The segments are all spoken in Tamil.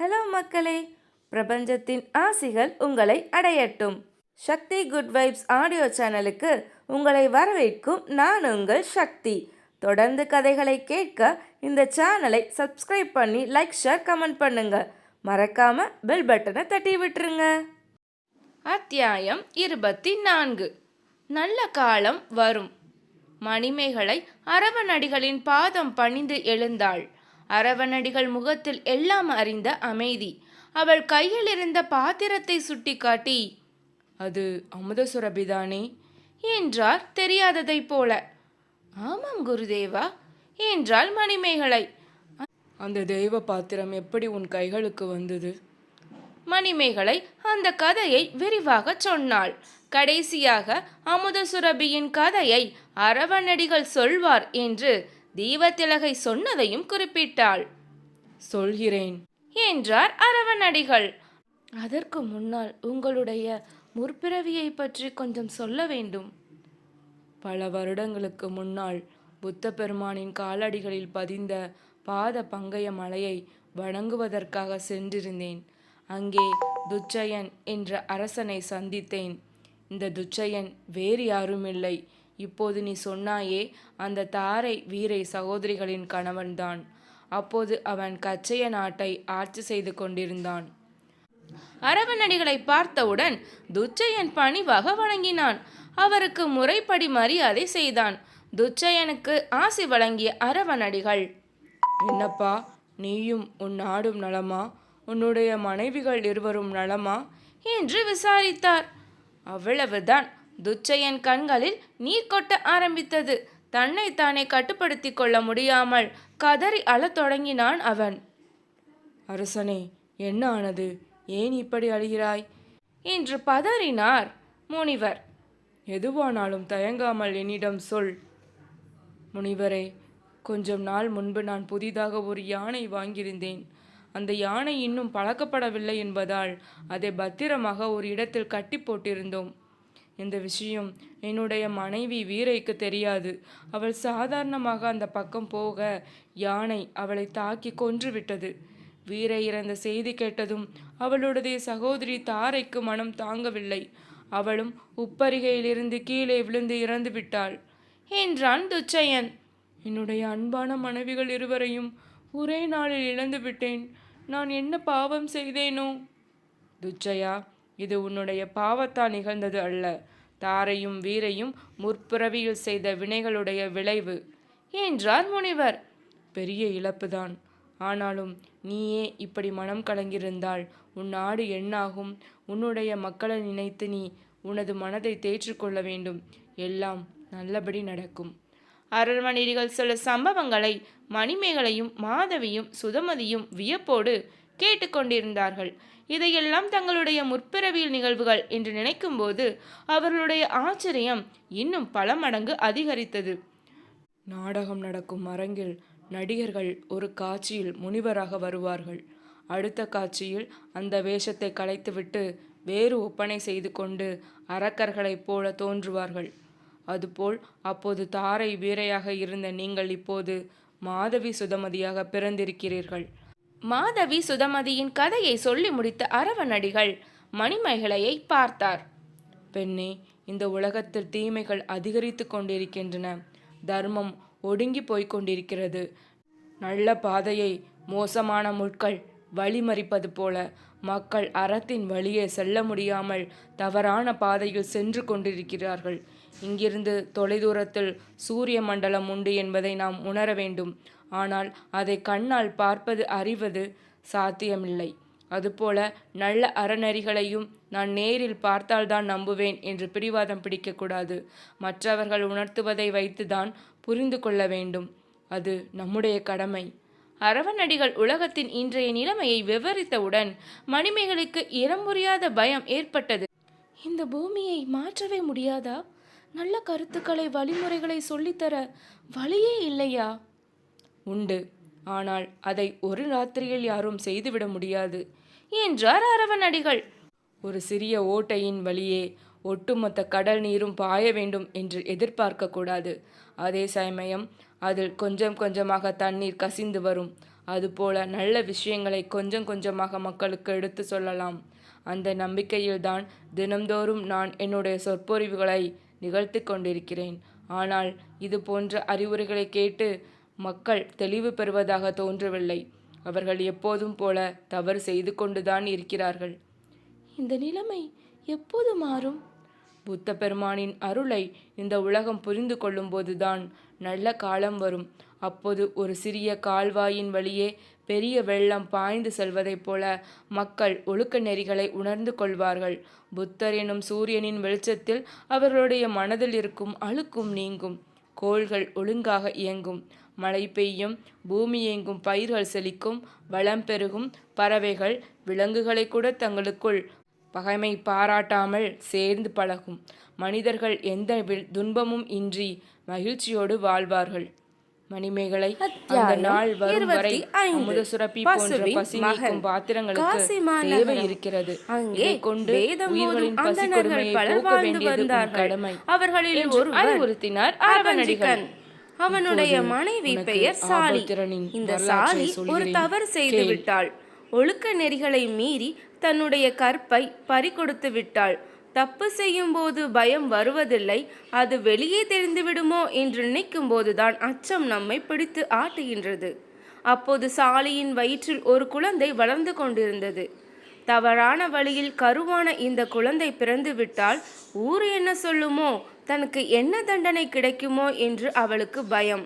ஹலோ மக்களே பிரபஞ்சத்தின் ஆசிகள் உங்களை அடையட்டும். சக்தி குட் வைப்ஸ் ஆடியோ சேனலுக்கு உங்களை வரவேற்கும் நான் உங்கள் சக்தி. தொடர்ந்து கதைகளை கேட்க இந்த சேனலை சப்ஸ்கிரைப் பண்ணி லைக் ஷேர் கமெண்ட் பண்ணுங்க. மறக்காம பெல் பட்டனை தட்டி விட்டுருங்க. அத்தியாயம் இருபத்தி நான்கு நல்ல காலம் வரும். மணிமேகலை அரவணடிகளின் பாதம் பணிந்து எழுந்தாள். அரவணடிகள் முகத்தில் எல்லாம் அறிந்த அமைதி. அவள் கையில் இருந்த பாத்திரத்தை சுட்டிக்காட்டி அது அமுத சுரபிதானே என்றார் தெரியாததைப் போல. ஆமாம் குருதேவா என்றாள் மணிமேகலை. அந்த தெய்வ பாத்திரம் எப்படி உன் கைகளுக்கு வந்தது மணிமேகலை அந்த கதையை விரிவாகச் சொன்னாள். கடைசியாக அமுதசுரபியின் கதையை அரவணடிகள் சொல்வார் என்று தீபத்திலகை சொன்னதையும் குறிப்பிட்டாள். சொல்கிறேன். என்றார் அரவணடிகள். அதற்கு முன்னால் உங்களுடைய முற்பிறவியை பற்றி கொஞ்சம் சொல்ல வேண்டும். பல வருடங்களுக்கு முன்னால் புத்த பெருமானின் காலடிகளில் பதிந்த பாத பங்கய மலையை வணங்குவதற்காக சென்றிருந்தேன். அங்கே துச்சயன் என்ற அரசனை சந்தித்தேன். இந்த துச்சயன் வேறு யாருமில்லை. இப்போது நீ சொன்னாயே அந்த தாரை வீரை சகோதரிகளின் கணவன்தான். அப்போது அவன் கச்சைய நாட்டை ஆட்சி செய்து கொண்டிருந்தான். அரவணடிகளை பார்த்தவுடன் துச்சயன் பணிவாக வணங்கினான். அவருக்கு முறைப்படி மரியாதை செய்தான். துச்சயனுக்கு ஆசி வழங்கிய அரவணடிகள் என்னப்பா நீயும் உன் நாடும் நலமா? உன்னுடைய மனைவிகள் இருவரும் நலமா? என்று விசாரித்தார். அவ்வளவுதான். துச்சையன் கண்களில் நீர் கொட்ட ஆரம்பித்தது. தன்னை தானே கட்டுப்படுத்திக் கொள்ள முடியாமல் கதறி அழத் தொடங்கினான் அவன். அரசனே என்ன ஆனது? ஏன் இப்படி அழுகிறாய்? என்று பதறினார் முனிவர். எதுவானாலும் தயங்காமல் என்னிடம் சொல். முனிவரே கொஞ்சம் நாள் முன்பு நான் புதிதாக ஒரு யானை வாங்கியிருந்தேன். அந்த யானை இன்னும் பழக்கப்படவில்லை என்பதால் அதை பத்திரமாக ஒரு இடத்தில் கட்டி போட்டிருந்தோம். இந்த விஷயம் என்னுடைய மனைவி வீரைக்கு தெரியாது. அவள் சாதாரணமாக அந்த பக்கம் போக யானை அவளை தாக்கி கொன்று விட்டது வீரை இறந்த செய்தி கேட்டதும் அவளுடைய சகோதரி தாரைக்கு மனம் தாங்கவில்லை. அவளும் உப்பரிகையிலிருந்து கீழே விழுந்து இறந்து விட்டாள் என்றான் துச்சயன்? என்னுடைய அன்பான மனைவிகள் இருவரையும் ஒரே நாளில் இழந்து விட்டேன் நான் என்ன பாவம் செய்தேனோ? துச்சயா? இது உன்னுடைய பாவத்தால் நிகழ்ந்தது அல்ல. தாரையும் வீரையும் முற்பிறவியில் செய்த வினைகளுடைய விளைவு. என்றார் முனிவர். பெரிய இழப்புதான். ஆனாலும் நீயே இப்படி மனம் கலங்கியிருந்தால் உன் நாடு எண்ணாகும் உன்னுடைய மக்களை நினைத்து நீ உனது மனதை தேற்றிக்கொள்ள வேண்டும். எல்லாம் நல்லபடி நடக்கும். அரண்மனைகள் சில சம்பவங்களை மணிமேகலையும் மாதவியும் சுதமதியும் வியப்போடு கேட்டுக்கொண்டிருந்தார்கள். இதையெல்லாம் தங்களுடைய முற்பிறவியல் நிகழ்வுகள் என்று நினைக்கும்போது அவர்களுடைய ஆச்சரியம் இன்னும் பல மடங்கு அதிகரித்தது. நாடகம் நடக்கும் அரங்கில் நடிகர்கள் ஒரு காட்சியில் முனிவராக வருவார்கள். அடுத்த காட்சியில் அந்த வேஷத்தை கலைத்துவிட்டு வேறு ஒப்பனை செய்து கொண்டு அரக்கர்களைப் போல தோன்றுவார்கள். அதுபோல் அப்போது தாரை வீரையாக இருந்த நீங்கள் இப்போது மாதவி சுதமதியாக பிறந்திருக்கிறீர்கள். மாதவி சுதமதியின் கதையை சொல்லி முடித்த அரவணடிகள் மணிமேகலையை பார்த்தார். பெண்ணே இந்த உலகத்தில் தீமைகள் அதிகரித்து கொண்டிருக்கின்றன. தர்மம் ஒடுங்கி போய்க் கொண்டிருக்கிறது. நல்ல பாதையை மோசமான முட்கள் வழிமறிப்பது போல மக்கள் அறத்தின் வழியே செல்ல முடியாமல் தவறான பாதையில் சென்று கொண்டிருக்கிறார்கள். இங்கிருந்து தொலைதூரத்தில் சூரிய மண்டலம் உண்டு என்பதை நாம் உணர வேண்டும். ஆனால் அதை கண்ணால் பார்ப்பது அறிவது சாத்தியமில்லை. அதுபோல நல்ல அறநெறிகளையும் நான் நேரில் பார்த்தால்தான் நம்புவேன் என்று பிடிவாதம் பிடிக்கக்கூடாது. மற்றவர்கள் உணர்த்துவதை வைத்துதான் புரிந்து கொள்ள வேண்டும். அது நம்முடைய கடமை. அரவணடிகள் உலகத்தின் இன்றைய நிலைமையை விவரித்தவுடன் மணிமேகலைக்கு இறம்புரியாத பயம் ஏற்பட்டது. இந்த பூமியை மாற்றவே முடியாதா? நல்ல கருத்துக்களை வழிமுறைகளை சொல்லித்தர வழியே இல்லையா? உண்டு. ஆனால் அதை ஒரு ராத்திரியில் யாரும் செய்துவிட முடியாது. என்றார் அரவணடிகள். ஒரு சிறிய ஓட்டையின் வழியே ஒட்டுமொத்த கடல் நீரும் பாய வேண்டும் என்று எதிர்பார்க்க கூடாது. அதே சமயம் அதில் கொஞ்சம் கொஞ்சமாக தண்ணீர் கசிந்து வரும். அதுபோல நல்ல விஷயங்களை கொஞ்சம் கொஞ்சமாக மக்களுக்கு எடுத்து சொல்லலாம். அந்த நம்பிக்கையில்தான் தினம்தோறும் நான் என்னுடைய சொற்பொழிவுகளை நிகழ்த்தி கொண்டிருக்கிறேன் ஆனால் இது போன்ற அறிவுரைகளை கேட்டு மக்கள் தெளிவு பெறுவதாக தோன்றவில்லை. அவர்கள் எப்போதும் போல தவறு செய்து கொண்டுதான் இருக்கிறார்கள். இந்த நிலைமை எப்போது மாறும்? புத்த பெருமானின் அருளை இந்த உலகம் புரிந்து கொள்ளும்போதுதான் நல்ல காலம் வரும். அப்போது ஒரு சிறிய கால்வாயின் வழியே பெரிய வெள்ளம் பாய்ந்து செல்வதைப் போல மக்கள் ஒழுக்க நெறிகளை உணர்ந்து கொள்வார்கள். புத்தர் எனும் சூரியனின் வெளிச்சத்தில் அவர்களுடைய மனதில் இருக்கும் அழுக்கும் நீங்கும். கோள்கள் ஒழுங்காக இயங்கும். மழை பெய்யும் பூமி எங்கும் பயிர்கள் செழிக்கும் வளம் பெருகும் பறவைகள் விலங்குகளை கூட தங்களுக்குள் பகைமை பாராட்டாமல் சேர்ந்து பழகும். மனிதர்கள் எந்த துன்பமும் இன்றி மகிழ்ச்சியோடு வாழ்வார்கள். மணிமேகலை அந்த நாள் வரும் வரை. அமுத சுரப்பி போன்ற பசி. நீக்கும் பாத்திரங்களுக்கு தேவை. இருக்கிறது அங்கே கொண்டு வேதம் உயிர்களின் பசி கொடுமையை போக்க வேண்டியது. கடமை அவர்களில் ஒருவன் அறிவுறுத்தினார் அரவணடிகள். அவனுடைய மனைவி பெயர் சாலி இந்த சாலி ஒரு. தவறு செய்து. விட்டாள் ஒழுக்க நெறிகளை மீறி தன்னுடைய கற்பை பறிகொடுத்து விட்டாள் தப்பு செய்யும் போது பயம் வருவதில்லை அது வெளியே தெரிந்துவிடுமோ என்று நினைக்கும் போதுதான் அச்சம் நம்மை பிடித்து ஆட்டுகின்றது. அப்போது சாலியின் வயிற்றில் ஒரு குழந்தை வளர்ந்து கொண்டிருந்தது. தவறான வழியில் கருவான இந்த குழந்தை பிறந்துவிட்டால் ஊர் என்ன சொல்லுமோ தனக்கு என்ன தண்டனை கிடைக்குமோ என்று அவளுக்கு பயம்.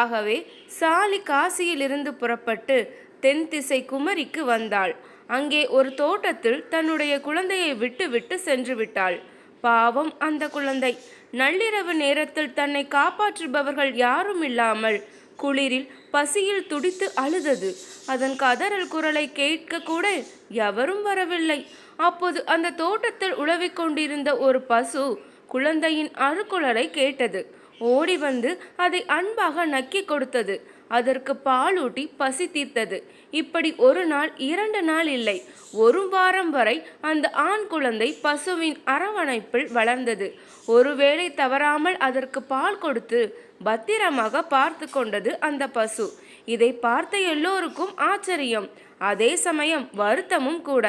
ஆகவே சாலி காசியிலிருந்து புறப்பட்டு தென் திசை குமரிக்கு வந்தாள். அங்கே ஒரு தோட்டத்தில் தன்னுடைய குழந்தையை விட்டு விட்டு சென்று விட்டாள். பாவம் அந்த குழந்தை. நள்ளிரவு நேரத்தில் தன்னை காப்பாற்றுபவர்கள் யாரும் இல்லாமல் குளிரில் பசியில் துடித்து அழுதது. அதன் கதறல் குரலை கேட்க கூட எவரும் வரவில்லை. அப்போது அந்த தோட்டத்தில் உழவிக் கொண்டிருந்த ஒரு பசு குழந்தையின் அழுக்குரலை கேட்டது. ஓடி வந்து அதை அன்பாக நக்கி கொடுத்தது. அதற்கு பாலூட்டி பசி தீர்த்தது. இப்படி ஒரு நாள் இரண்டு நாள் இல்லை. ஒரு வாரம் வரை அந்த ஆண் குழந்தை பசுவின் அரவணைப்பில் வளர்ந்தது. ஒருவேளை தவறாமல் அதற்கு பால் கொடுத்து பத்திரமாக பார்த்து கொண்டது அந்த பசு. இதை பார்த்த எல்லோருக்கும் ஆச்சரியம். அதே சமயம் வருத்தமும் கூட.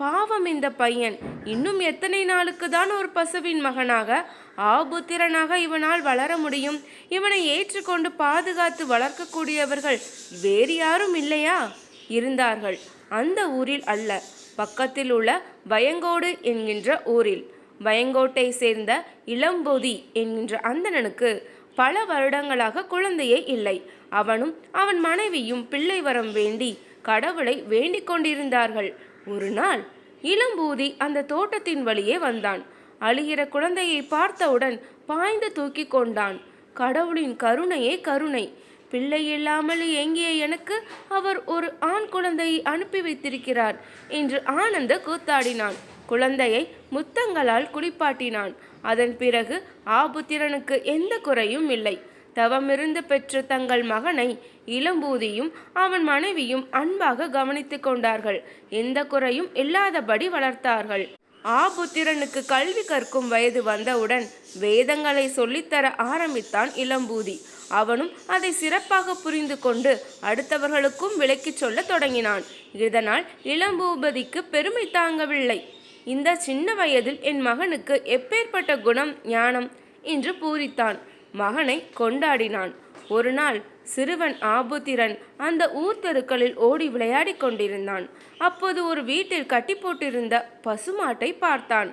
பாவம் இந்த பையன். இன்னும் எத்தனை நாளுக்கு தான் ஒரு பசுவின் மகனாக? ஆபுத்திரனாக இவனால் வளர முடியும். இவனை ஏற்றுக்கொண்டு பாதுகாத்து வளர்க்கக்கூடியவர்கள் வேறு யாரும் இல்லையா? இருந்தார்கள். அந்த ஊரில் அல்ல. பக்கத்தில் உள்ள வயங்கோடு என்கின்ற ஊரில். வயங்கோட்டை சேர்ந்த இளம்பொதி என்கின்ற அந்தணனுக்கு பல வருடங்களாக குழந்தையே இல்லை. அவனும் அவன் மனைவியும் பிள்ளை வரம் வேண்டி கடவுளை வேண்டிக் கொண்டிருந்தார்கள். ஒரு நாள் இளம்பூதி அந்த தோட்டத்தின் வழியே வந்தான். அழுகிற குழந்தையை பார்த்தவுடன் பாய்ந்து தூக்கி கொண்டான். கடவுளின் கருணையே கருணை. பிள்ளை இல்லாமல் ஏங்கிய எனக்கு அவர் ஒரு ஆண் குழந்தையை அனுப்பி வைத்திருக்கிறார் என்று ஆனந்த கூத்தாடினான். குழந்தையை முத்தங்களால் குளிப்பாட்டினான். அதன் பிறகு ஆபுத்திரனுக்கு எந்த குறையும் இல்லை. தவமிருந்து பெற்ற தங்கள் மகனை இளம்பூதியும் அவன் மனைவியும் அன்பாக கவனித்து கொண்டார்கள். எந்த குறையும் இல்லாதபடி வளர்த்தார்கள். ஆபுத்திரனுக்கு கல்வி கற்கும் வயது வந்தவுடன் வேதங்களை சொல்லித்தர ஆரம்பித்தான் இளம்பூதி. அவனும் அதை சிறப்பாக புரிந்து கொண்டு அடுத்தவர்களுக்கும் விளக்கிச் சொல்ல தொடங்கினான். இதனால் இளம்பூபதிக்கு பெருமை தாங்கவில்லை. இந்த சின்ன வயதில் என் மகனுக்கு எப்பேற்பட்ட குணம் ஞானம் என்று பூரித்தான். மகனை கொண்டாடினான். ஒரு நாள் சிறுவன் ஆபுத்திரன் அந்த ஊர் தெருக்களில் ஓடி விளையாடிக் கொண்டிருந்தான். அப்போது ஒரு வீட்டில் கட்டி போட்டிருந்த பசுமாட்டை பார்த்தான்.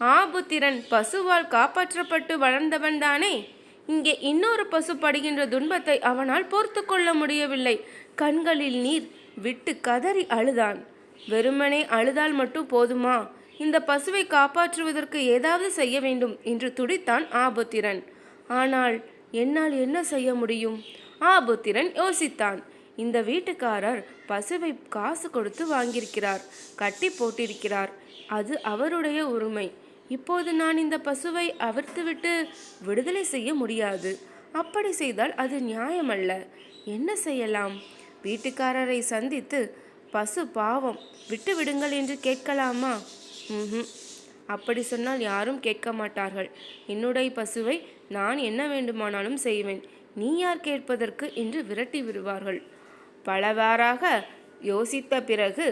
ஆபுத்திரன் பசுவால் காப்பாற்றப்பட்டு வளர்ந்தவன் தானே? இங்கே இன்னொரு பசு படுகின்ற துன்பத்தை அவனால் பொறுத்து கொள்ள முடியவில்லை. கண்களில் நீர் விட்டு கதறி அழுதான். வெறுமனே அழுதால் மட்டும் போதுமா? இந்த பசுவை காப்பாற்றுவதற்கு ஏதாவது செய்ய வேண்டும் என்று துடித்தான் ஆபுத்திரன். ஆனால் என்னால் என்ன செய்ய முடியும்? ஆபுத்திரன் யோசித்தான். இந்த வீட்டுக்காரர் பசுவை காசு கொடுத்து வாங்கியிருக்கிறார் கட்டி போட்டிருக்கிறார். அது அவருடைய உரிமை. இப்போது நான் இந்த பசுவை அவிர்த்துவிட்டு விடுதலை செய்ய முடியாது. அப்படி செய்தால் அது நியாயமல்ல. என்ன செய்யலாம்? வீட்டுக்காரரை சந்தித்து பசு பாவம் விட்டு விடுங்கள் என்று கேட்கலாமா? ம்ஹும் அப்படி சொன்னால் யாரும் கேட்க மாட்டார்கள். என்னுடைய பசுவை நான் என்ன வேண்டுமானாலும் செய்வேன். நீ யார் கேட்பதற்கு? என்று விரட்டி விடுவார்கள். பலவாறாக யோசித்த பிறகு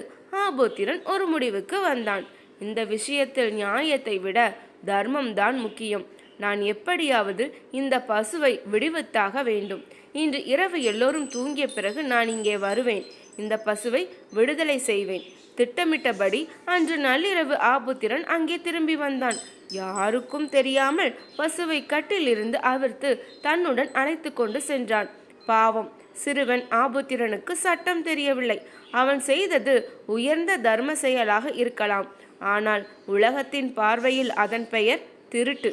ஆபோத்திரன் ஒரு முடிவுக்கு வந்தான். இந்த விஷயத்தில் நியாயத்தை விட தர்மம் தான் முக்கியம். நான் எப்படியாவது இந்த பசுவை விடுவித்தாக வேண்டும். இன்று இரவு எல்லோரும் தூங்கிய பிறகு நான் இங்கே வருவேன். இந்த பசுவை விடுதலை செய்வேன். திட்டமிட்டபடி அன்று நள்ளிரவு ஆபுத்திரன் அங்கே திரும்பி வந்தான். யாருக்கும் தெரியாமல் பசுவை கட்டிலிருந்து அவிர்த்து தன்னுடன் அழைத்து கொண்டு சென்றான். பாவம் சிறுவன் ஆபுத்திரனுக்கு சட்டம் தெரியவில்லை. அவன் செய்தது உயர்ந்த தர்ம செயலாக இருக்கலாம். ஆனால் உலகத்தின் பார்வையில் அதன் பெயர் திருட்டு.